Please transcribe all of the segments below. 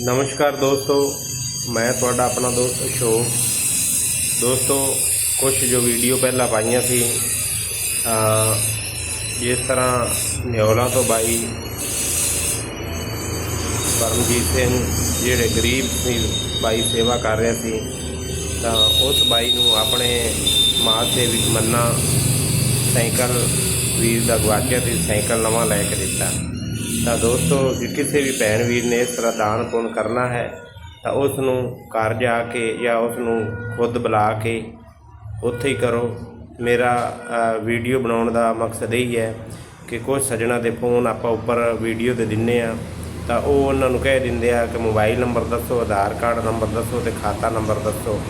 ਨਮਸਕਾਰ ਦੋਸਤੋ ਮੈਂ ਤੁਹਾਡਾ ਆਪਣਾ ਦੋਸਤ ਅਸ਼ੋਕ। ਦੋਸਤੋ ਕੁਝ ਜੋ ਵੀਡੀਓ ਪਹਿਲਾਂ ਪਾਈਆਂ ਸੀ ਅ, ਜਿਸ ਤਰ੍ਹਾਂ ਨਿਓਲਾ ਤੋਂ ਬਾਈ ਪਰਮਜੀਤ ਸਿੰਘ ਜਿਹੜੇ ਗਰੀਬ ਸੀ ਬਾਈ ਸੇਵਾ ਕਰ ਰਿਹਾ ਸੀ ਤਾਂ ਉਸ ਬਾਈ ਨੂੰ ਆਪਣੇ ਮਾਂ ਵਿੱਚ ਮੰਨਾ ਸਾਈਕਲ ਵੀਰ ਦਾ ਗਵਾਚਿਆ ਸੀ ਸਾਈਕਲ ਨਵਾਂ ਲੈ ਕੇ ਦਿੱਤਾ। ਤਾਂ ਦੋਸਤੋ, ਜੇ ਕਿਸੇ ਵੀ ਭੈਣ ਵੀਰ ਨੇ ਇਸ ਤਰ੍ਹਾਂ ਦਾਨ ਪੁੰਨ ਕਰਨਾ ਹੈ, ਤਾਂ ਉਸ ਨੂੰ ਘਰ ਜਾ ਕੇ ਜਾਂ ਉਸ ਨੂੰ ਖੁਦ ਬੁਲਾ ਕੇ ਉੱਥੇ ਹੀ ਕਰੋ। ਮੇਰਾ ਵੀਡੀਓ ਬਣਾਉਣ ਦਾ ਮਕਸਦ ਇਹ ਹੈ ਕਿ ਕੁਝ ਸੱਜਣਾ ਦੇ ਫੋਨ ਆਪਾਂ ਉੱਪਰ ਵੀਡੀਓ ਦੇ ਦਿੰਨੇ ਆ, ਤਾਂ ਉਹ ਉਹਨਾਂ ਨੂੰ ਕਹਿ ਦਿੰਦੇ ਆ ਕਿ ਮੋਬਾਈਲ ਨੰਬਰ ਦੱਸੋ, ਆਧਾਰ ਕਾਰਡ ਨੰਬਰ ਦੱਸੋ ਤੇ ਖਾਤਾ ਨੰਬਰ ਦੱਸੋ।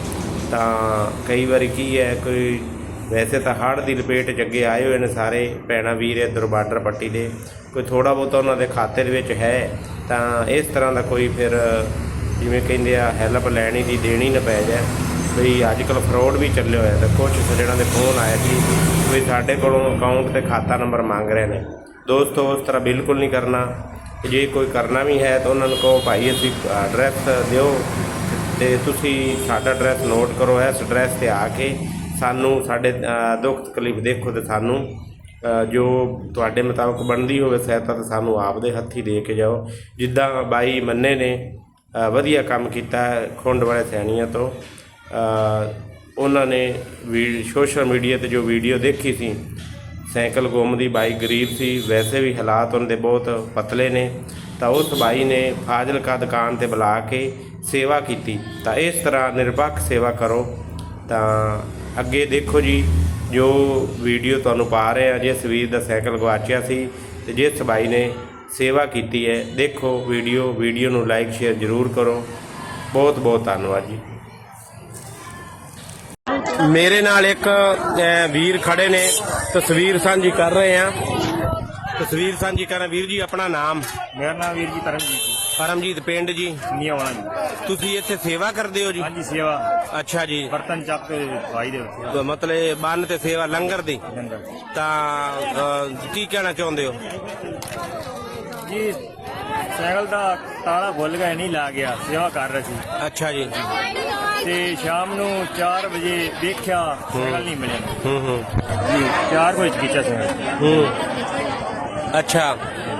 ਤਾਂ ਕਈ ਵਾਰੀ ਕੀ ਹੈ, ਕੋਈ ਵੈਸੇ ਤਾਂ ਹੜ੍ਹ ਦੀ ਲਪੇਟ 'ਚ ਅੱਗੇ ਆਏ ਹੋਏ ਨੇ ਸਾਰੇ ਭੈਣਾਂ, ਵੀਰ ਇੱਧਰ ਬਾਰਡਰ ਪੱਟੀ ਦੇ। ਕੋਈ ਥੋੜਾ ਬਹੁਤਾ ਉਹਨਾਂ ਦੇ ਖਾਤੇ ਦੇ ਵਿੱਚ ਹੈ, ਤਾਂ ਇਸ ਤਰ੍ਹਾਂ ਦਾ ਕੋਈ ਫਿਰ ਜਿਵੇਂ ਕਹਿੰਦੇ ਆ ਹੈਲਪ ਲੈਣੀ ਦੀ ਦੇਣੀ ਨਾ ਪੈ ਜਾਏ। ਬਈ ਅੱਜ ਕੱਲ ਫਰਾਡ ਵੀ ਚੱਲੇ ਹੋਇਆ ਤਾਂ ਕੁਝ ਸੱਜਣਾ ਦੇ ਫੋਨ ਆਇਆ ਸੀ ਵੀ ਸਾਡੇ ਕੋਲੋਂ ਅਕਾਊਂਟ ਤੇ ਖਾਤਾ ਨੰਬਰ ਮੰਗ ਰਹੇ ਨੇ। ਦੋਸਤੋ, ਉਸ ਤਰ੍ਹਾਂ ਬਿਲਕੁਲ ਨਹੀਂ ਕਰਨਾ। ਜੇ ਕੋਈ ਕਰਨਾ ਵੀ ਹੈ ਤਾਂ ਉਹਨਾਂ ਨੂੰ ਕਹੋ, ਭਾਈ ਅਸੀਂ ਐਡਰੈਸ ਦਿਓ ਤੇ ਤੁਸੀਂ ਸਾਡਾ ਐਡਰੈਸ ਨੋਟ ਕਰੋ, ਇਸ ਐਡਰੈਸ ਤੇ ਆ ਕੇ ਸਾਨੂੰ ਸਾਡੇ ਦੁੱਖ ਤਕਲੀਫ ਦੇਖੋ ਤੇ ਸਾਨੂੰ ਜੋ ਤੁਹਾਡੇ ਮੁਤਾਬਕ ਬਣਦੀ ਹੋਵੇ ਸਹਾਇਤਾ ਤਾਂ ਸਾਨੂੰ ਆਪਦੇ ਹੱਥੀ ਦੇ ਕੇ ਜਾਓ। ਜਿੱਦਾਂ ਬਾਈ ਮੰਨੇ ਨੇ ਵਧੀਆ ਕੰਮ ਕੀਤਾ ਖੁੰਡ ਵਾਲੇ ਸੈਣੀਆਂ ਤੋਂ ਉਹਨਾਂ ਨੇ ਵੀ ਸੋਸ਼ਲ ਮੀਡੀਆ ਤੇ ਜੋ ਵੀਡੀਓ ਦੇਖੀ ਸੀ, ਸਾਈਕਲ ਗੁੰਮ ਦੀ, ਬਾਈ ਗਰੀਬ ਸੀ, ਵੈਸੇ ਵੀ ਹਾਲਾਤ ਉਹਨਾਂ ਦੇ ਬਹੁਤ ਪਤਲੇ ਨੇ, ਤਾਂ ਉਸ ਬਾਈ ਨੇ ਫਾਜ਼ਿਲਕਾ ਦੁਕਾਨ ਤੇ ਬੁਲਾ ਕੇ ਸੇਵਾ ਕੀਤੀ। ਤਾਂ ਇਸ ਤਰ੍ਹਾਂ ਨਿਰਪੱਖ ਸੇਵਾ ਕਰੋ, ਤਾਂ ਅੱਗੇ ਦੇਖੋ ਜੀ, ਜੋ ਵੀਡੀਓ ਤੁਹਾਨੂੰ ਪਾ ਰਹੇ ਆ, ਜਿਸ ਵੀਰ ਦਾ ਸਾਈਕਲ ਗਵਾਚਿਆ ਸੀ ਤੇ ਜਿਸ ਬਾਈ ਨੇ ਸੇਵਾ ਕੀਤੀ ਹੈ, ਦੇਖੋ ਵੀਡੀਓ ਵੀਡੀਓ ਨੂੰ ਲਾਈਕ ਸ਼ੇਅਰ ਜ਼ਰੂਰ ਕਰੋ। ਬਹੁਤ ਬਹੁਤ ਧੰਨਵਾਦ ਜੀ। ਮੇਰੇ ਨਾਲ ਇੱਕ ਵੀਰ ਖੜੇ ਨੇ, ਤਸਵੀਰ ਸਾਂਝੀ ਕਰ ਰਹੇ ਆ। ਤਸਵੀਰ ਸਾਂਝੀ ਕਰ। ਵੀਰ ਜੀ ਆਪਣਾ ਨਾਮ? ਮੇਰਾ ਨਾਮ ਵੀਰ ਜੀ ਤਰਨਜੀਤ ਜੀ। ਪਰਮਜੀਤ ਪਿੰਡ ਜੀ? ਨੀਆ ਵਾਲਾ ਜੀ। ਤੁਸੀਂ ਇੱਥੇ ਸੇਵਾ ਕਰਦੇ ਹੋ ਜੀ? ਹਾਂਜੀ ਸੇਵਾ। ਅੱਛਾ ਜੀ। ਬਰਤਨ ਚੱਕ ਕੇ ਦਵਾਈ ਦੇ ਉੱਤੇ। ਮਤਲਬ ਬੰਨ ਤੇ ਸੇਵਾ ਲੰਗਰ ਦੀ? ਲੰਗਰ ਤਾਂ ਕੀ ਕਹਿਣਾ ਚਾਹੁੰਦੇ ਹੋ? ਜੀ ਸਾਈਕਲ ਦਾ ਤਾਲਾ ਖੁੱਲ ਗਿਆ ਨਹੀਂ ਲਾ ਗਿਆ। ਸੇਵਾ ਕਰ ਰਿਹਾ ਸੀ। ਅੱਛਾ ਜੀ। ਤੇ ਸ਼ਾਮ ਨੂੰ 4 ਵਜੇ ਦੇਖਿਆ ਸਾਈਕਲ ਨਹੀਂ ਮਿਲਿਆ। ਹੂੰ ਹੂੰ। ਜੀ 4 ਵਜੇ ਕੀਤਾ ਸਾਈਕਲ। ਹੂੰ। ਅੱਛਾ।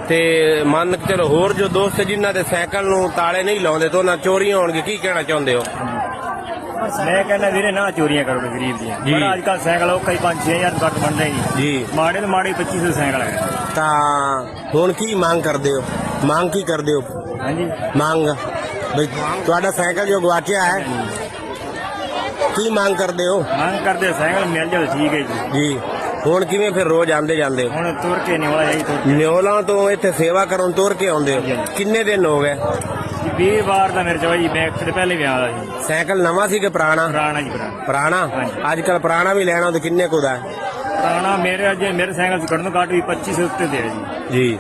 ਤੇ ਮੰਨ ਕੇ ਚਲੋ ਹੋਰ ਜੋ ਦੋਸਤ ਜਿਨ੍ਹਾਂ ਦੇ ਸਾਈਕਲ ਨੂੰ ਤਾਲੇ ਨਹੀਂ ਲਾਉਂਦੇ ਤਾਂ ਉਹਨਾਂ ਚੋਰੀਆਂ ਹੋਣਗੇ ਕੀ ਕਹਿਣਾ ਚਾਹੁੰਦੇ ਹੋ? ਮੈਂ ਕਹਿੰਦਾ ਵੀਰੇ ਨਾ ਚੋਰੀਆਂ ਕਰੋਗੇ ਗਰੀਬ ਦੀਆਂ। ਜੀ। ਪਰ ਅੱਜ ਕੱਲ ਸਾਈਕਲ ਉਹ ਕਈ 5-6000 ਘੱਟ ਬਣਦਾ ਹੀ ਨਹੀਂ। ਜੀ। ਮਾੜੇ ਤੋਂ ਮਾੜੇ 2500 ਸਾਈਕਲ ਹੈ ਤਾਂ ਹੁਣ ਕੀ ਮੰਗ ਕਰਦੇ ਹੋ? ਮੰਗ ਕੀ ਕਰਦੇ ਹੋ? ਹਾਂਜੀ। ਮੰਗ। ਬਈ ਤੁਹਾਡਾ ਸਾਈਕਲ ਜੋ ਗਵਾਚਿਆ ਹੈ ਕੀ ਮੰਗ ਕਰਦੇ ਹੋ? ਮੰਗ ਕਰਦੇ ਸਾਈਕਲ ਮਿਲ ਜਾਵੇ ਠੀਕ ਹੈ ਜੀ। ਜੀ। ਹੁਣ ਕਿਵੇਂ ਫਿਰ ਰੋਜ਼ ਆਉਂਦੇ ਜਾਂਦੇ? ਹੋ ਹੁਣ ਤੁਰ ਕੇ ਨਹੀਂ ਹੋਣਾ ਜਾਈ ਤੁਰ ਨਿਓਲਾਂ ਤੋਂ ਇੱਥੇ ਸੇਵਾ ਕਰਨ ਤੁਰ ਕੇ ਆਉਂਦੇ ਹੋ। ਕਿੰਨੇ ਦਿਨ ਹੋ ਗਏ? 20 ਵਾਰ ਦਾ ਮੇਰੇ ਮੈਂ ਇੱਕ ਦਿਨ ਪਹਿਲੇ ਵੀ ਆਇਆ ਸੀ। ਸਾਈਕਲ ਨਵਾਂ ਸੀ ਕਿ ਪੁਰਾਣਾ? ਪੁਰਾਣਾ ਜੀ ਪੁਰਾਣਾ। ਪੁਰਾਣਾ। ਅੱਜ ਕੱਲ ਪੁਰਾਣਾ ਵੀ ਲੈਣਾ ਤੇ ਕਿੰਨੇ ਕੁ ਦਾ ਹੈ? ਪੁਰਾਣਾ ਮੇਰੇ ਅਜੇ ਮੇਰੇ ਸਾਈਕਲ ਚ ਕੱਢਣ ਕਾਟ ਵੀ 2500 ਉੱਤੇ ਦੇ ਜੀ। ਜੀ।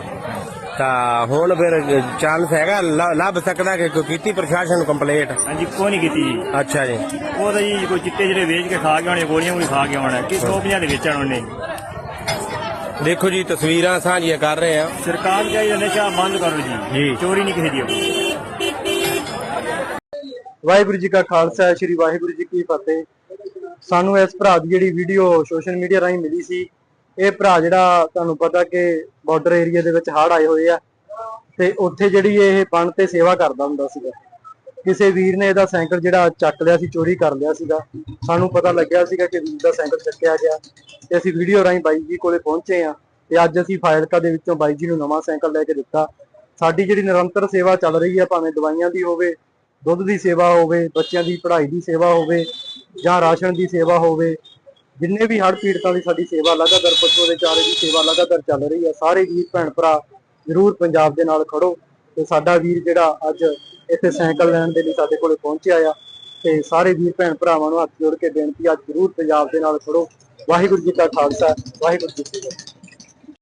ਤਾਂ ਹੁਣ ਫਿਰ ਚਾਂਸ ਹੈਗਾ ਲ- ਲੱਭ ਸਕਦਾ ਕਿ ਕੋਈ ਕੀਤੀ ਪ੍ਰਸ਼ਾਸਨ ਨੂੰ ਕੰਪਲੇਂਟ ਹਾਂਜੀ ਕੋਈ ਨਹੀਂ ਕੀਤੀ ਜੀ। ਅੱਛਾ ਜੀ। ਉਹ ਤਾਂ ਜੀ ਕੋਈ ਚਿੱਟੇ ਜਿਹੜੇ ਵੇਚ ਕੇ ਖਾ ਕੇ ਆਉਣੇ ਗੋਲੀਆਂ ਵੀ ਖਾ ਕੇ ਆਉਣਾ ਕਿ 150 ਦੇ ਵੇਚਣ ਉਹਨੇ। ਦੇਖੋ ਜੀ ਤਸਵੀਰਾਂ ਸਾਂਝੀਆਂ ਕਰ ਰਹੇ ਆ ਸਰਕਾਰ ਚਾਹੀਦਾ ਨਸ਼ਾ ਬੰਦ ਕਰੋ ਜੀ। ਜੀ। ਚੋਰੀ ਨਹੀਂ ਕਿਸੇ ਦੀ ਹੋਣੀ। ਵਾਹਿਗੁਰੂ ਜੀ ਕਾ ਖਾਲਸਾ ਸ੍ਰੀ ਵਾਹਿਗੁਰੂ ਜੀ ਕੀ ਫਤਿਹ। ਸਾਨੂੰ ਇਸ ਭਰਾ ਦੀ ਜਿਹੜੀ ਵੀਡੀਓ ਸੋਸ਼ਲ ਮੀਡੀਆ ਰਾਹੀਂ ਮਿਲੀ ਸੀ ਇਹ ਭਰਾ ਜਿਹੜਾ ਤੁਹਾਨੂੰ ਪਤਾ ਕਿ ਬਾਰਡਰ ਏਰੀਆ ਦੇ ਵਿੱਚ ਹੜ ਆਏ ਹੋਏ ਆ ਤੇ ਉੱਥੇ ਜਿਹੜੀ ਇਹ ਬਣ ਤੇ ਸੇਵਾ ਕਰਦਾ ਹੁੰਦਾ ਸੀਗਾ। ਕਿਸੇ ਵੀਰ ਨੇ ਇਹਦਾ ਸਾਈਕਲ ਜਿਹੜਾ ਚੱਕ ਲਿਆ ਸੀ, ਚੋਰੀ ਕਰ ਲਿਆ ਸੀਗਾ। ਸਾਨੂੰ ਪਤਾ ਲੱਗਿਆ ਸੀਗਾ ਕਿ ਵੀਰ ਦਾ ਸਾਈਕਲ ਚੱਕਿਆ ਗਿਆ ਤੇ ਅਸੀਂ ਵੀਡੀਓ ਰਾਹੀਂ ਬਾਈ ਜੀ ਕੋਲੇ ਪਹੁੰਚੇ ਆ ਤੇ ਅੱਜ ਅਸੀਂ ਫਾਇਲਕਾ ਦੇ ਵਿੱਚੋਂ ਬਾਈ ਜੀ ਨੂੰ ਨਵਾਂ ਸਾਈਕਲ ਲੈ ਕੇ ਦਿੱਤਾ। ਸਾਡੀ ਜਿਹੜੀ ਨਿਰੰਤਰ ਸੇਵਾ ਚੱਲ ਰਹੀ ਹੈ ਭਾਵੇਂ ਦਵਾਈਆਂ ਦੀ ਹੋਵੇ, ਦੁੱਧ ਦੀ ਸੇਵਾ ਹੋਵੇ, ਬੱਚਿਆਂ ਦੀ ਪੜ੍ਹਾਈ ਦੀ ਸੇਵਾ ਹੋਵੇ ਜਾਂ ਰਾਸ਼ਨ ਦੀ ਸੇਵਾ ਹੋਵੇ ਜਿੰਨੇ ਵੀ ਹੜ੍ਹ ਪੀੜਤਾਂ ਦੀ ਸਾਡੀ ਸੇਵਾ ਲਗਾਤਾਰ ਪਸ਼ੂ ਦੇ ਚਾਰੇ ਦੀ ਸੇਵਾ ਲਗਾਤਾਰ ਚੱਲ ਰਹੀ ਹੈ, ਸਾਰੇ ਵੀਰ, ਭੈਣ, ਭਰਾ ਜ਼ਰੂਰ ਪੰਜਾਬ ਦੇ ਨਾਲ ਖੜੋ ਤੇ ਸਾਡਾ ਵੀਰ ਜਿਹੜਾ ਅੱਜ ਇੱਥੇ ਸਾਈਕਲ ਲੈਣ ਦੇ ਲਈ ਸਾਡੇ ਕੋਲੇ ਪਹੁੰਚਿਆ ਆ ਤੇ ਸਾਰੇ ਵੀਰ, ਭੈਣ, ਭਰਾਵਾਂ ਨੂੰ ਹੱਥ ਜੋੜ ਕੇ ਬੇਨਤੀ ਆ ਜ਼ਰੂਰ ਪੰਜਾਬ ਦੇ ਨਾਲ ਖੜੋ। ਵਾਹਿਗੁਰੂ ਜੀ ਕਾ ਖਾਲਸਾ, ਵਾਹਿਗੁਰੂ ਜੀ ਕੀ ਫਤਿਹ।